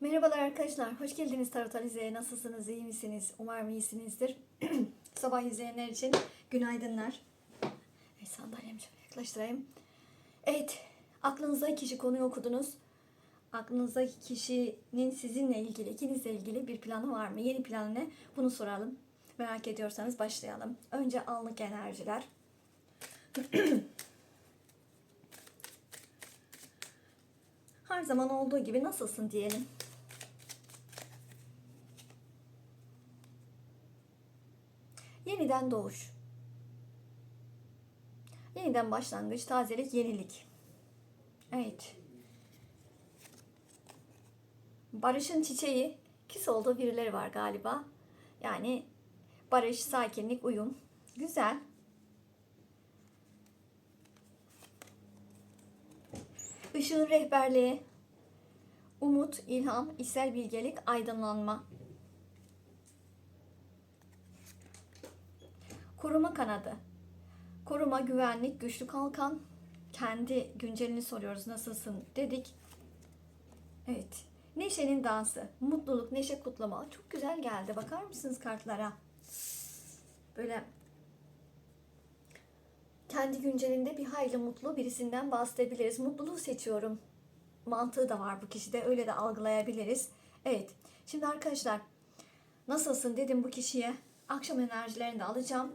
Merhabalar arkadaşlar, hoş geldiniz Tarot Alize'ye. Nasılsınız, iyi misiniz? Umarım iyisinizdir. Sabah izleyenler için günaydınlar. Evet, sandalyemi şöyle yaklaştırayım. Evet, aklınızdaki kişi konuyu okudunuz. Aklınızdaki kişinin sizinle ilgili, ikinizle ilgili bir planı var mı? Yeni planı ne? Bunu soralım. Merak ediyorsanız başlayalım. Önce anlık enerjiler. Her zaman olduğu gibi nasılsın diyelim. Yeniden doğuş. Yeniden başlangıç, tazelik, yenilik. Evet. Barış'ın çiçeği küs olduğu birileri var galiba. Yani barış, sakinlik, uyum. Güzel. Işığın rehberliği. Umut, ilham, içsel bilgelik, aydınlanma. Koruma kanadı. Koruma, güvenlik, güçlü kalkan. Kendi güncelini soruyoruz nasılsın dedik. Evet. Neşenin dansı. Mutluluk, neşe kutlama. Çok güzel geldi. Bakar mısınız kartlara? Böyle kendi güncelinde bir hayli mutlu birisinden bahsedebiliriz. Mutluluğu seçiyorum. Mantığı da var bu kişide. Öyle de algılayabiliriz. Evet. Şimdi arkadaşlar nasılsın dedim bu kişiye. Akşam enerjilerini de alacağım.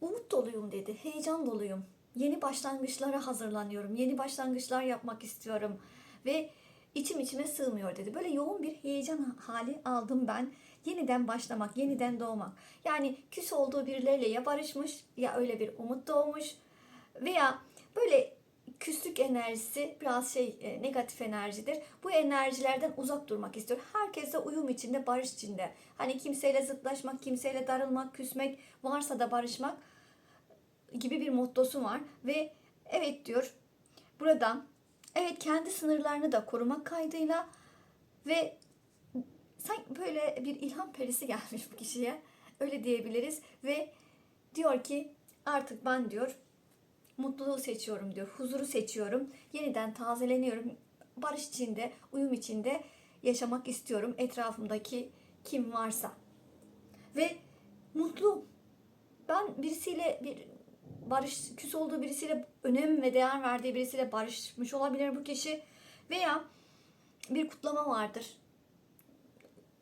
Umut doluyum dedi. Heyecan doluyum. Yeni başlangıçlara hazırlanıyorum. Yeni başlangıçlar yapmak istiyorum. Ve içim içime sığmıyor dedi. Böyle yoğun bir heyecan hali aldım ben. Yeniden başlamak, yeniden doğmak. Yani küs olduğu birileriyle ya barışmış ya öyle bir umut doğmuş. Veya böyle küslük enerjisi biraz şey e, negatif enerjidir. Bu enerjilerden uzak durmak istiyor. Herkese uyum içinde, barış içinde. Hani kimseyle zıtlaşmak, kimseyle darılmak, küsmek, varsa da barışmak gibi bir mottosu var ve evet diyor. Burada evet kendi sınırlarını da korumak kaydıyla ve sanki böyle bir ilham perisi gelmiş bu kişiye. Öyle diyebiliriz ve diyor ki artık ben diyor mutluluğu seçiyorum diyor. Huzuru seçiyorum. Yeniden tazeleniyorum. Barış içinde, uyum içinde yaşamak istiyorum. Etrafımdaki kim varsa. Ve mutlu. Ben birisiyle bir barış küs olduğu birisiyle önem ve değer verdiği birisiyle barışmış olabilir bu kişi. Veya bir kutlama vardır.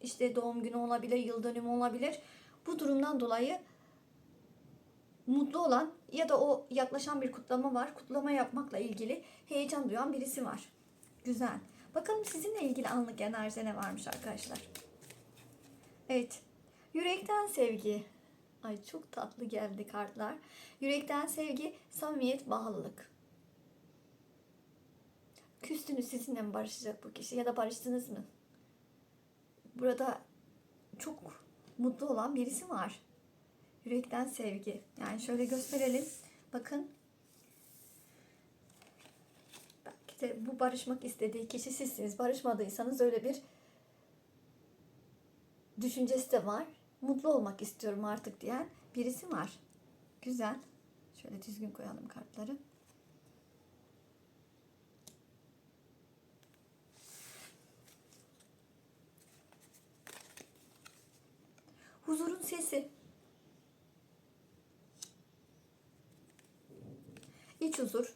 İşte doğum günü olabilir, yıl dönümü olabilir. Bu durumdan dolayı mutlu olan ya da o yaklaşan bir kutlama var. Kutlama yapmakla ilgili heyecan duyan birisi var. Güzel. Bakalım sizinle ilgili anlık enerjide ne varmış arkadaşlar. Evet. Yürekten sevgi. Ay çok tatlı geldi kartlar. Yürekten sevgi, samimiyet, bağlılık. Küstünüz sizinle mi barışacak bu kişi ya da barıştınız mı? Burada çok mutlu olan birisi var. Yürekten sevgi. Yani şöyle gösterelim. Bakın. Belki de bu barışmak istediği kişi sizsiniz. Barışmadıysanız öyle bir düşüncesi de var. Mutlu olmak istiyorum artık diyen birisi var. Güzel. Şöyle düzgün koyalım kartları. Huzurun sesi. İç huzur.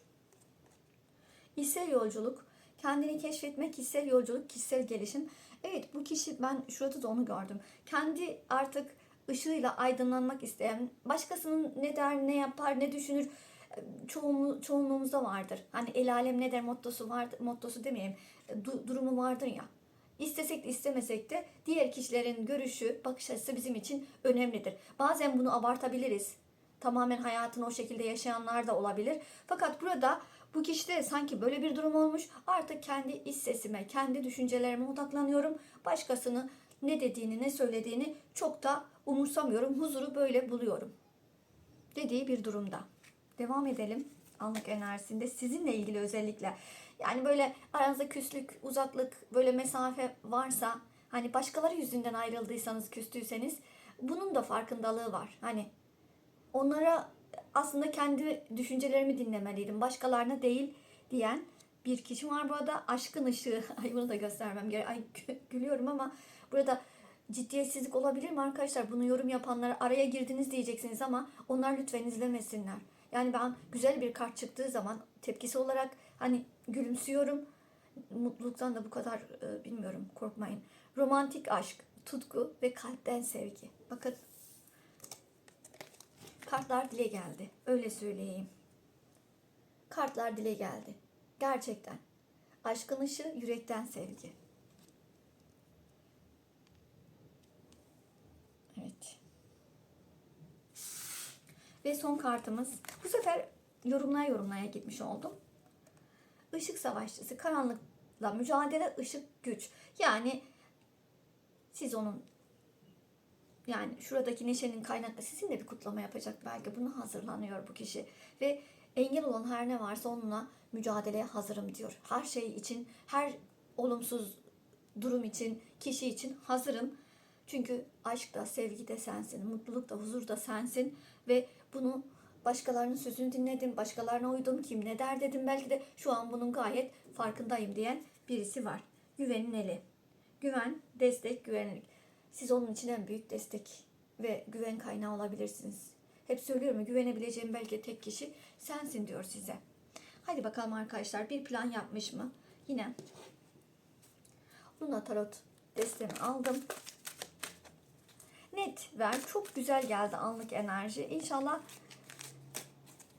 İçsel yolculuk. Kendini keşfetmek, kişisel yolculuk, kişisel gelişim. Evet bu kişi ben şurada da onu gördüm. Kendi artık ışığıyla aydınlanmak isteyen, başkasının ne der, ne yapar, ne düşünür çoğunlu, çoğunluğumuzda vardır. Hani el alem ne der mottosu vardır, mottosu demeyeyim, du, durumu vardır ya. İstesek de istemesek de diğer kişilerin görüşü, bakış açısı bizim için önemlidir. Bazen bunu abartabiliriz. Tamamen hayatını o şekilde yaşayanlar da olabilir. Fakat burada bu kişide sanki böyle bir durum olmuş. Artık kendi iç sesime, kendi düşüncelerime odaklanıyorum. Başkasını ne dediğini, ne söylediğini çok da umursamıyorum. Huzuru böyle buluyorum. Dediği bir durumda. Devam edelim. Anlık enerjisinde sizinle ilgili özellikle. Yani böyle aranızda küslük, uzaklık, böyle mesafe varsa, hani başkaları yüzünden ayrıldıysanız, küstüyseniz bunun da farkındalığı var. Hani onlara aslında kendi düşüncelerimi dinlemeliydim. Başkalarına değil diyen bir kişi var burada. Aşkın ışığı. Ay bunu da göstermem gerek. Ay gü- gülüyorum ama burada ciddiyetsizlik olabilir mi arkadaşlar? Bunu yorum yapanlara araya girdiniz diyeceksiniz ama onlar lütfen izlemesinler. Yani ben güzel bir kart çıktığı zaman tepkisi olarak hani gülümsüyorum. Mutluluktan da bu kadar bilmiyorum korkmayın. Romantik aşk, tutku ve kalpten sevgi. Bakın kartlar dile geldi. Öyle söyleyeyim. Kartlar dile geldi. Gerçekten. Aşkın ışığı yürekten sevgi. Evet. Ve son kartımız. Bu sefer yorumlaya yorumlaya gitmiş oldum. Işık savaşçısı, karanlıkla mücadele, ışık güç. Yani siz onun yani şuradaki neşenin kaynaklı sizinle bir kutlama yapacak belki. Buna hazırlanıyor bu kişi. Ve engel olan her ne varsa onunla mücadeleye hazırım diyor. Her şey için, her olumsuz durum için, kişi için hazırım. Çünkü aşk da, sevgi de sensin, mutluluk da, huzur da sensin ve bunu başkalarının sözünü dinledim, başkalarına uydum, kim ne der dedim. Belki de şu an bunun gayet farkındayım diyen birisi var. Güvenin eli. Güven, destek, güvenlik. Siz onun için en büyük destek ve güven kaynağı olabilirsiniz. Hep söylüyorum güvenebileceğim belki tek kişi sensin diyor size. Hadi bakalım arkadaşlar bir plan yapmış mı? Yine Luna Tarot destemi aldım. Net ver. Çok güzel geldi anlık enerji. İnşallah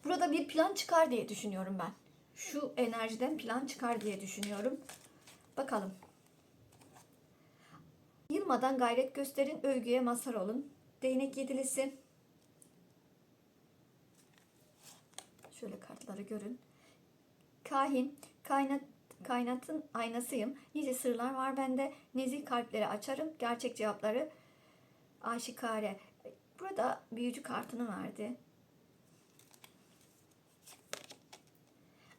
burada bir plan çıkar diye düşünüyorum ben. Şu enerjiden plan çıkar diye düşünüyorum. Bakalım. Yılmadan gayret gösterin, övgüye mazhar olun. Değnek yedilisi. Şöyle kartları görün. Kahin, kainat, kainatın aynasıyım. Nice sırlar var bende. Nezih kalpleri açarım. Gerçek cevapları aşikare. Burada büyücü kartını verdi.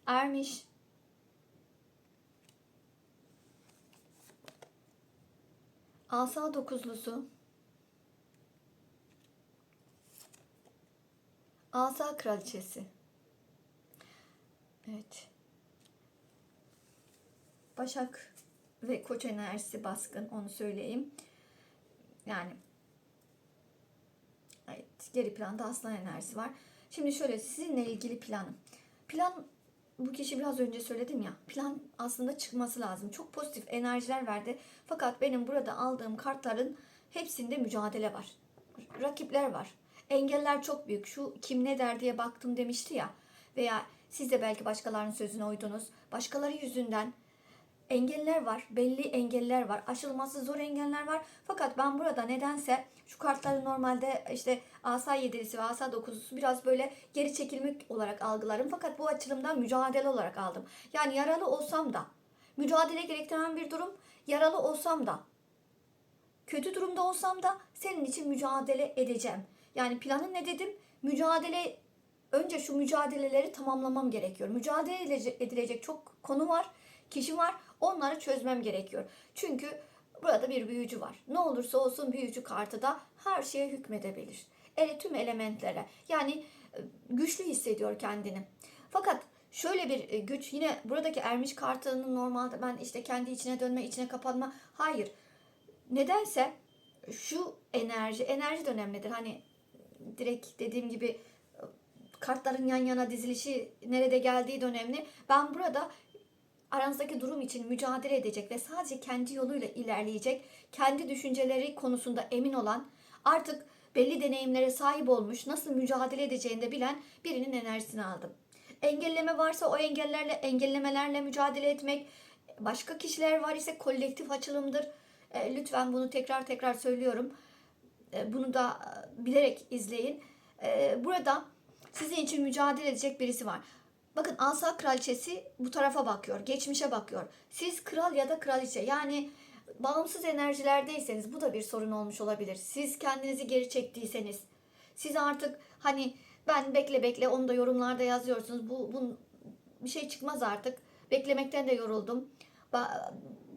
Ermiş. Asa dokuzlusu. Asa kraliçesi. Evet. Başak ve Koç enerjisi baskın onu söyleyeyim. Yani evet, geri planda aslan enerjisi var. Şimdi şöyle sizinle ilgili planım. Plan bu kişi biraz önce söyledim ya. Plan aslında çıkması lazım. Çok pozitif enerjiler verdi. Fakat benim burada aldığım kartların hepsinde mücadele var. Rakipler var. Engeller çok büyük. Şu kim ne der diye baktım demişti ya. Veya siz de belki başkalarının sözüne uydunuz. Başkaları yüzünden engeller var. Belli engeller var. Aşılması zor engeller var. Fakat ben burada nedense şu kartları normalde işte asa yedilisi ve asa dokuzusu biraz böyle geri çekilmek olarak algılarım. Fakat bu açılımdan mücadele olarak aldım. Yani yaralı olsam da mücadele gerektiren bir durum. Yaralı olsam da kötü durumda olsam da senin için mücadele edeceğim. Yani planın ne dedim? Mücadele önce şu mücadeleleri tamamlamam gerekiyor. Mücadele edilecek çok konu var, kişi var. Onları çözmem gerekiyor. Çünkü burada bir büyücü var. Ne olursa olsun büyücü kartı da her şeye hükmedebilir. Ele tüm elementlere. Yani e, güçlü hissediyor kendini. Fakat şöyle bir e, güç yine buradaki ermiş kartının normalde ben işte kendi içine dönme, içine kapanma. Hayır. Nedense şu enerji, enerji de önemlidir. Hani direkt dediğim gibi e, kartların yan yana dizilişi nerede geldiği de önemli. Ben burada aranızdaki durum için mücadele edecek ve sadece kendi yoluyla ilerleyecek, kendi düşünceleri konusunda emin olan, artık belli deneyimlere sahip olmuş, nasıl mücadele edeceğini de bilen birinin enerjisini aldım. Engelleme varsa o engellerle, engellemelerle mücadele etmek, başka kişiler var ise kolektif açılımdır. E, lütfen bunu tekrar tekrar söylüyorum. E, bunu da e, bilerek izleyin. E, burada sizin için mücadele edecek birisi var. Bakın asa kraliçesi bu tarafa bakıyor. Geçmişe bakıyor. Siz kral ya da kraliçe yani bağımsız enerjilerdeyseniz bu da bir sorun olmuş olabilir. Siz kendinizi geri çektiyseniz siz artık hani ben bekle bekle onu da yorumlarda yazıyorsunuz. Bu, bu bir şey çıkmaz artık. Beklemekten de yoruldum. Ba-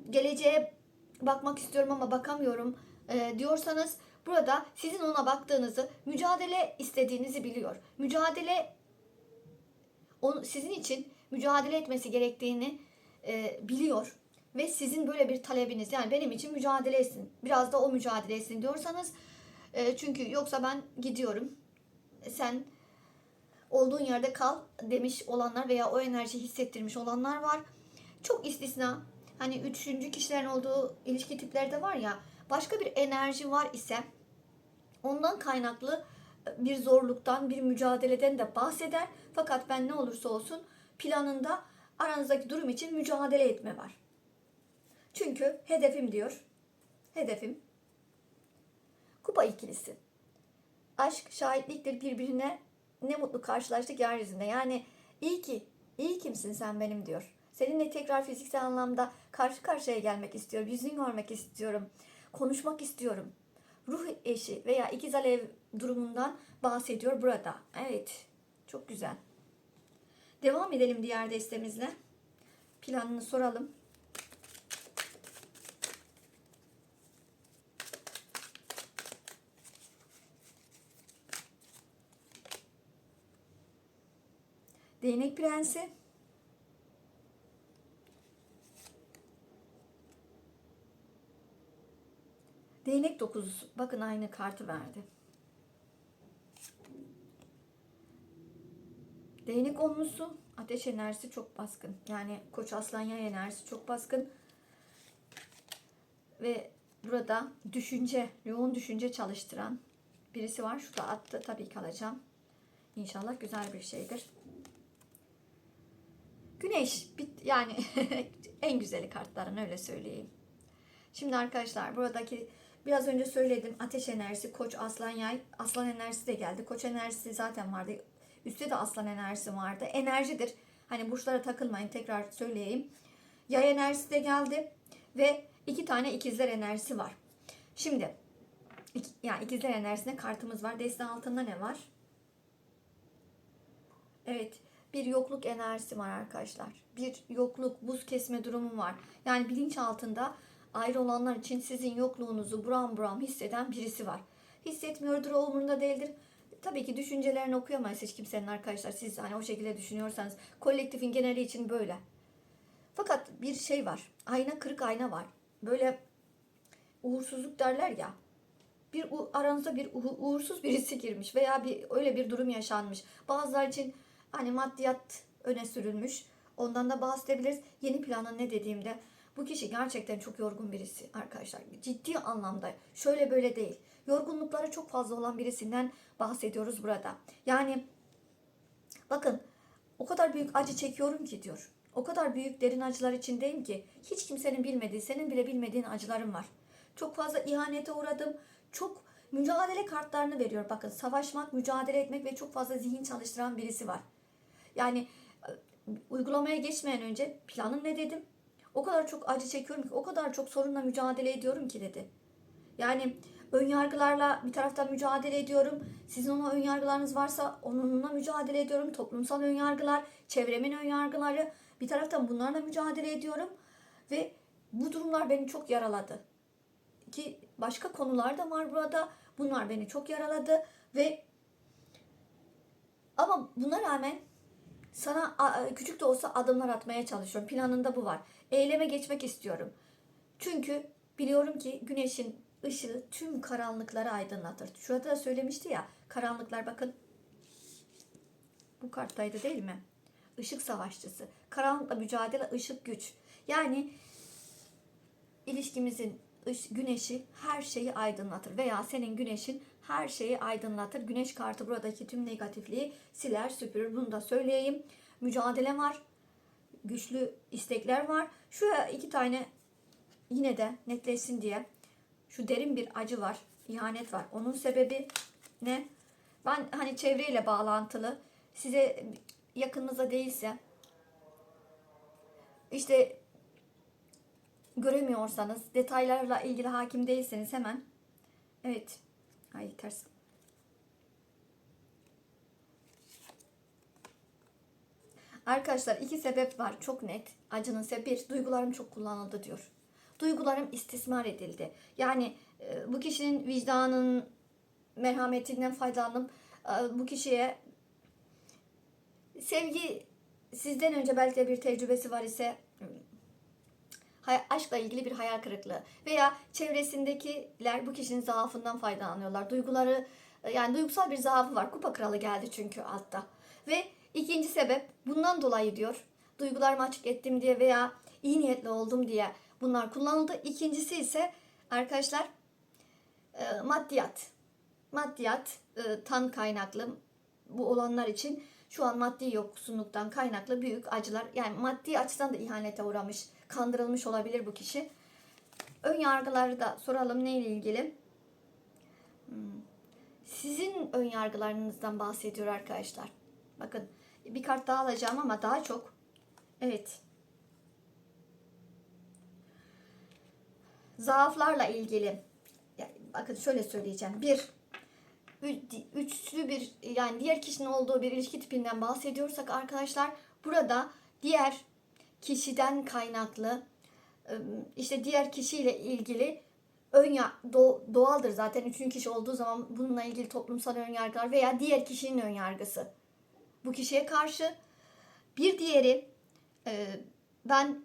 geleceğe bakmak istiyorum ama bakamıyorum e, diyorsanız burada sizin ona baktığınızı, mücadele istediğinizi biliyor. Mücadele on, sizin için mücadele etmesi gerektiğini e, biliyor ve sizin böyle bir talebiniz yani benim için mücadele etsin biraz da o mücadele etsin diyorsanız e, çünkü yoksa ben gidiyorum sen olduğun yerde kal demiş olanlar veya o enerji hissettirmiş olanlar var. Çok istisna hani üçüncü kişilerin olduğu ilişki tiplerde var ya başka bir enerji var ise ondan kaynaklı bir zorluktan, bir mücadeleden de bahseder. Fakat ben ne olursa olsun planında aranızdaki durum için mücadele etme var. Çünkü hedefim diyor. Hedefim kupa ikilisi. Aşk şahitliktir birbirine ne mutlu karşılaştık yeryüzünde. Yani iyi ki, iyi kimsin sen benim diyor. Seninle tekrar fiziksel anlamda karşı karşıya gelmek istiyorum. Yüzünü görmek istiyorum. Konuşmak istiyorum. Ruh eşi veya ikiz alev durumundan bahsediyor burada. Evet. Çok güzel. Devam edelim diğer destemizle. Planını soralım. Değnek Prensi. Değnek dokuzusu. Bakın aynı kartı verdi. Değnek onlusu. Ateş enerjisi çok baskın. Yani Koç Aslan Yay enerjisi çok baskın. Ve burada düşünce, yoğun düşünce çalıştıran birisi var. Şu da attı. Tabii ki alacağım. İnşallah güzel bir şeydir. Güneş bit yani en güzeli kartların öyle söyleyeyim. Şimdi arkadaşlar buradaki biraz önce söyledim ateş enerjisi koç aslan yay aslan enerjisi de geldi. Koç enerjisi zaten vardı. Üstte de aslan enerjisi vardı. Enerjidir. Hani burçlara takılmayın tekrar söyleyeyim. Yay enerjisi de geldi ve iki tane ikizler enerjisi var. Şimdi iki, yani ikizler enerjisinde kartımız var. Deste altında ne var? Evet bir yokluk enerjisi var arkadaşlar. Bir yokluk, buz kesme durumu var. Yani bilinç altında ayrı olanlar için sizin yokluğunuzu buram buram hisseden birisi var. Hissetmiyordur, o umurunda değildir. Tabii ki düşüncelerini okuyamayız hiç kimsenin arkadaşlar. Siz hani o şekilde düşünüyorsanız kolektifin geneli için böyle. Fakat bir şey var. Ayna kırık ayna var. Böyle uğursuzluk derler ya. Bir aranızda bir uğursuz birisi girmiş veya bir öyle bir durum yaşanmış. Bazılar için hani maddiyat öne sürülmüş. Ondan da bahsedebiliriz. Yeni planın ne dediğimde bu kişi gerçekten çok yorgun birisi arkadaşlar. Ciddi anlamda şöyle böyle değil. Yorgunlukları çok fazla olan birisinden bahsediyoruz burada. Yani bakın o kadar büyük acı çekiyorum ki diyor. O kadar büyük derin acılar içindeyim ki hiç kimsenin bilmediği, senin bile bilmediğin acılarım var. Çok fazla ihanete uğradım. Çok mücadele kartlarını veriyor. Bakın savaşmak, mücadele etmek ve çok fazla zihin çalıştıran birisi var. Yani uygulamaya geçmeyen önce planın ne dedim? O kadar çok acı çekiyorum ki, o kadar çok sorunla mücadele ediyorum ki dedi. Yani ön yargılarla bir taraftan mücadele ediyorum. Sizin ona ön yargılarınız varsa onunla mücadele ediyorum. Toplumsal ön yargılar, çevremin ön yargıları bir taraftan bunlarla mücadele ediyorum ve bu durumlar beni çok yaraladı. Ki başka konular da var burada. Bunlar beni çok yaraladı ve ama buna rağmen sana küçük de olsa adımlar atmaya çalışıyorum. Planında bu var. Eyleme geçmek istiyorum. Çünkü biliyorum ki güneşin ışığı tüm karanlıkları aydınlatır. Şurada da söylemişti ya karanlıklar bakın. Bu karttaydı değil mi? Işık savaşçısı. Karanlıkla mücadele, ışık güç. Yani ilişkimizin güneşi her şeyi aydınlatır veya senin güneşin her şeyi aydınlatır. Güneş kartı buradaki tüm negatifliği siler süpürür. Bunu da söyleyeyim. Mücadele var. Güçlü istekler var. Şuraya iki tane yine de netleşsin diye şu derin bir acı var. ihanet var. Onun sebebi ne? Ben hani çevreyle bağlantılı size yakınınıza değilse işte göremiyorsanız, detaylarla ilgili hakim değilseniz hemen evet. Ay ters. Arkadaşlar iki sebep var çok net. Acının sebebi bir, duygularım çok kullanıldı diyor. Duygularım istismar edildi. Yani e, bu kişinin vicdanın merhametinden faydalanıp e, bu kişiye sevgi sizden önce belki de bir tecrübesi var ise aşkla ilgili bir hayal kırıklığı veya çevresindekiler bu kişinin zaafından faydalanıyorlar. Duyguları yani duygusal bir zaafı var. Kupa kralı geldi çünkü altta. Ve ikinci sebep bundan dolayı diyor. Duygularımı açık ettim diye veya iyi niyetli oldum diye bunlar kullanıldı. İkincisi ise arkadaşlar e, maddiyat. Maddiyat e, tan kaynaklı bu olanlar için şu an maddi yoksunluktan kaynaklı büyük acılar yani maddi açıdan da ihanete uğramış, kandırılmış olabilir bu kişi. Ön yargıları da soralım neyle ilgili? Hmm. Sizin ön yargılarınızdan bahsediyor arkadaşlar. Bakın bir kart daha alacağım ama daha çok. Evet. Zaaflarla ilgili. Yani bakın şöyle söyleyeceğim. Bir üçlü bir yani diğer kişinin olduğu bir ilişki tipinden bahsediyorsak arkadaşlar burada diğer kişiden kaynaklı ıı, işte diğer kişiyle ilgili ön ya- do- doğaldır zaten. Üçüncü kişi olduğu zaman bununla ilgili toplumsal ön yargılar veya diğer kişinin ön yargısı bu kişiye karşı. Bir diğeri e, ben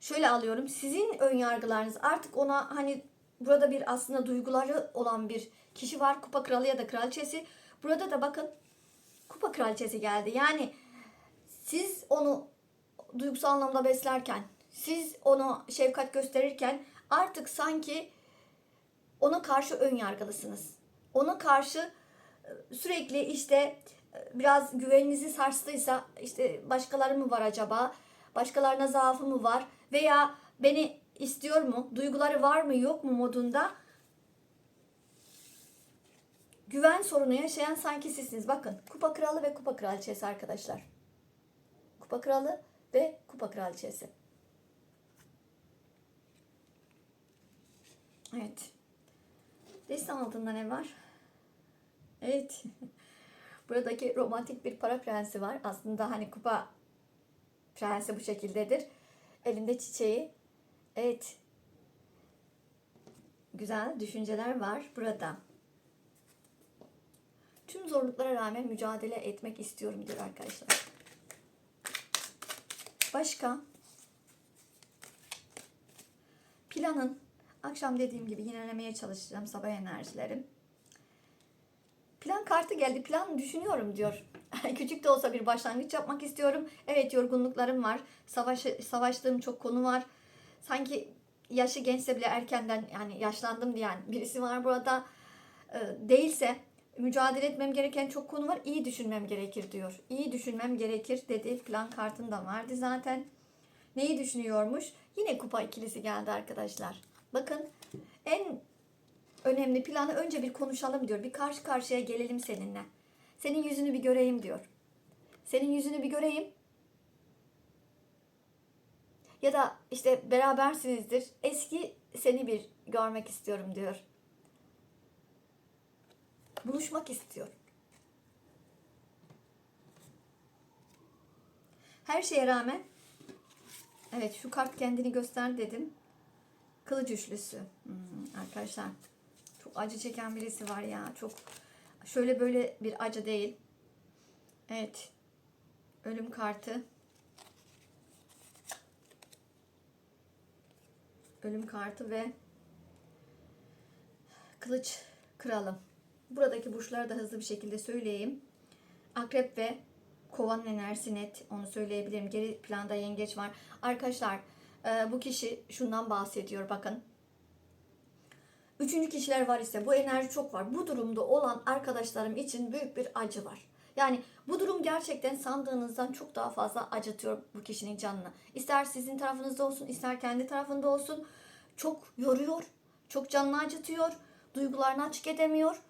şöyle alıyorum. Sizin ön yargılarınız artık ona hani burada bir aslında duyguları olan bir kişi var. Kupa kralı ya da kraliçesi. Burada da bakın kupa kraliçesi geldi. Yani siz onu duygusal anlamda beslerken siz ona şefkat gösterirken artık sanki ona karşı ön yargılısınız. Ona karşı e, sürekli işte biraz güveninizi sarstıysa işte başkaları mı var acaba? Başkalarına zaafı mı var? Veya beni istiyor mu? Duyguları var mı yok mu modunda güven sorunu yaşayan sanki sizsiniz. Bakın kupa kralı ve kupa kraliçesi arkadaşlar. Kupa kralı ve kupa kraliçesi. Evet. Destan altında ne var? Evet. Buradaki romantik bir para prensi var. Aslında hani kupa prensi bu şekildedir. Elinde çiçeği. Evet. Güzel düşünceler var burada. Tüm zorluklara rağmen mücadele etmek istiyorum diyor arkadaşlar. Başka? Planın akşam dediğim gibi yinelemeye çalışacağım sabah enerjilerim. Plan kartı geldi. Plan düşünüyorum diyor. Küçük de olsa bir başlangıç yapmak istiyorum. Evet yorgunluklarım var. Savaş, savaştığım çok konu var. Sanki yaşı gençse bile erkenden yani yaşlandım diyen birisi var burada. Ee, değilse mücadele etmem gereken çok konu var. İyi düşünmem gerekir diyor. İyi düşünmem gerekir dedi. Plan kartında vardı zaten. Neyi düşünüyormuş? Yine kupa ikilisi geldi arkadaşlar. Bakın en önemli planı önce bir konuşalım diyor. Bir karşı karşıya gelelim seninle. Senin yüzünü bir göreyim diyor. Senin yüzünü bir göreyim. Ya da işte berabersinizdir. Eski seni bir görmek istiyorum diyor. Buluşmak istiyor. Her şeye rağmen evet şu kart kendini göster dedim. Kılıç üçlüsü. Hmm, arkadaşlar çok acı çeken birisi var ya. Çok şöyle böyle bir acı değil. Evet. Ölüm kartı. Ölüm kartı ve kılıç kralım. Buradaki burçları da hızlı bir şekilde söyleyeyim. Akrep ve kovanın enerjisi net. Onu söyleyebilirim. Geri planda yengeç var. Arkadaşlar e, bu kişi şundan bahsediyor bakın. Üçüncü kişiler var ise bu enerji çok var. Bu durumda olan arkadaşlarım için büyük bir acı var. Yani bu durum gerçekten sandığınızdan çok daha fazla acıtıyor bu kişinin canını. İster sizin tarafınızda olsun, ister kendi tarafında olsun. Çok yoruyor, çok canını acıtıyor, duygularını açık edemiyor.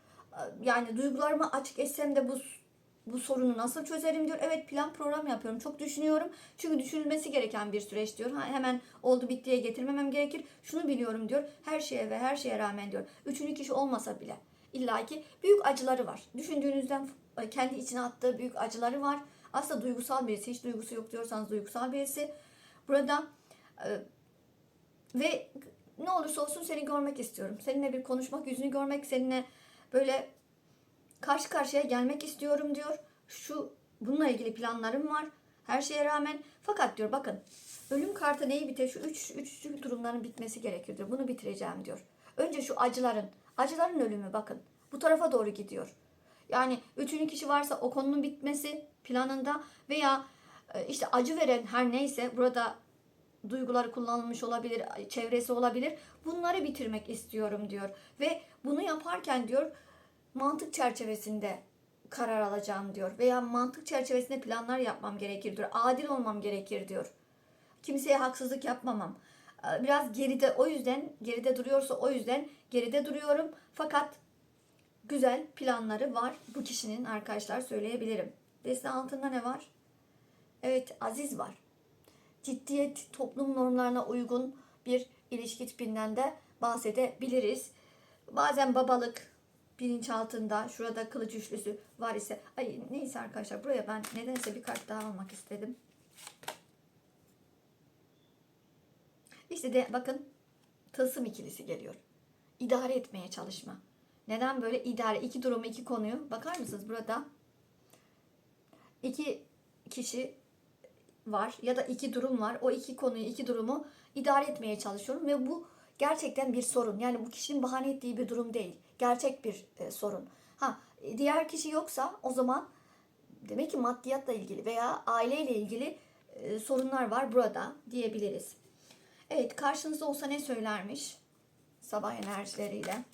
Yani duygularımı açık etsem de bu bu sorunu nasıl çözerim diyor. Evet plan program yapıyorum. Çok düşünüyorum. Çünkü düşünülmesi gereken bir süreç diyor. Ha, hemen oldu bittiye getirmemem gerekir. Şunu biliyorum diyor. Her şeye ve her şeye rağmen diyor. Üçüncü kişi olmasa bile illaki büyük acıları var. Düşündüğünüzden kendi içine attığı büyük acıları var. Aslında duygusal birisi. Hiç duygusu yok diyorsanız duygusal birisi. Burada e, ve ne olursa olsun seni görmek istiyorum. Seninle bir konuşmak, yüzünü görmek, seninle böyle karşı karşıya gelmek istiyorum diyor. Şu bununla ilgili planlarım var. Her şeye rağmen fakat diyor bakın ölüm kartı neyi biter? Şu üç, üç durumların bitmesi gerekir diyor. Bunu bitireceğim diyor. Önce şu acıların, acıların ölümü bakın. Bu tarafa doğru gidiyor. Yani üçüncü kişi varsa o konunun bitmesi planında veya e, işte acı veren her neyse burada duyguları kullanılmış olabilir, çevresi olabilir. Bunları bitirmek istiyorum diyor. Ve bunu yaparken diyor mantık çerçevesinde karar alacağım diyor. Veya mantık çerçevesinde planlar yapmam gerekir diyor. Adil olmam gerekir diyor. Kimseye haksızlık yapmamam. Ee, Biraz geride o yüzden geride duruyorsa o yüzden geride duruyorum. Fakat güzel planları var bu kişinin arkadaşlar söyleyebilirim. Deste altında ne var? Evet Aziz var. Ciddiyet toplum normlarına uygun bir ilişki tipinden de bahsedebiliriz. Bazen babalık bilinç altında şurada kılıç üçlüsü var ise ay neyse arkadaşlar buraya ben nedense bir kart daha almak istedim. İşte de bakın tılsım ikilisi geliyor. İdare etmeye çalışma. Neden böyle idare iki durumu iki konuyu bakar mısınız burada? iki kişi var ya da iki durum var. O iki konuyu, iki durumu idare etmeye çalışıyorum ve bu gerçekten bir sorun. Yani bu kişinin bahane ettiği bir durum değil. Gerçek bir e, sorun. Ha e, diğer kişi yoksa o zaman demek ki maddiyatla ilgili veya aileyle ilgili e, sorunlar var burada diyebiliriz. Evet karşınızda olsa ne söylermiş? Sabah enerjileriyle.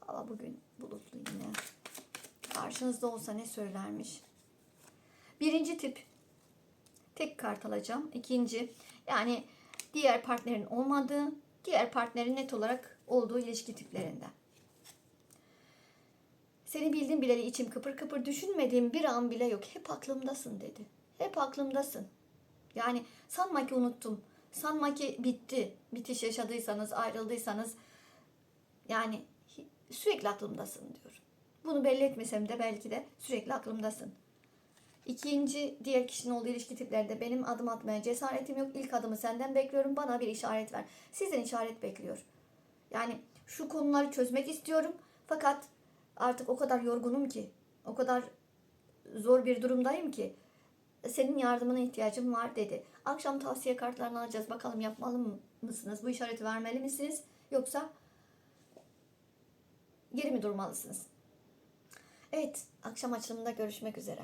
Hava bugün bulutlu yine. Karşınızda olsa ne söylermiş? Birinci tip. Tek kart alacağım. İkinci. Yani diğer partnerin olmadığı, diğer partnerin net olarak olduğu ilişki tiplerinde. Seni bildim bileli içim kıpır kıpır düşünmediğim bir an bile yok. Hep aklımdasın dedi. Hep aklımdasın. Yani sanma ki unuttum. Sanma ki bitti. Bitiş yaşadıysanız, ayrıldıysanız yani sürekli aklımdasın diyor. Bunu belli etmesem de belki de sürekli aklımdasın. İkinci diğer kişinin olduğu ilişki tiplerinde benim adım atmaya cesaretim yok. İlk adımı senden bekliyorum. Bana bir işaret ver. Sizden işaret bekliyor. Yani şu konuları çözmek istiyorum. Fakat artık o kadar yorgunum ki. O kadar zor bir durumdayım ki. Senin yardımına ihtiyacım var dedi. Akşam tavsiye kartlarını alacağız. Bakalım yapmalı mı- mısınız? Bu işareti vermeli misiniz? Yoksa geri mi durmalısınız? Evet, akşam açılımında görüşmek üzere.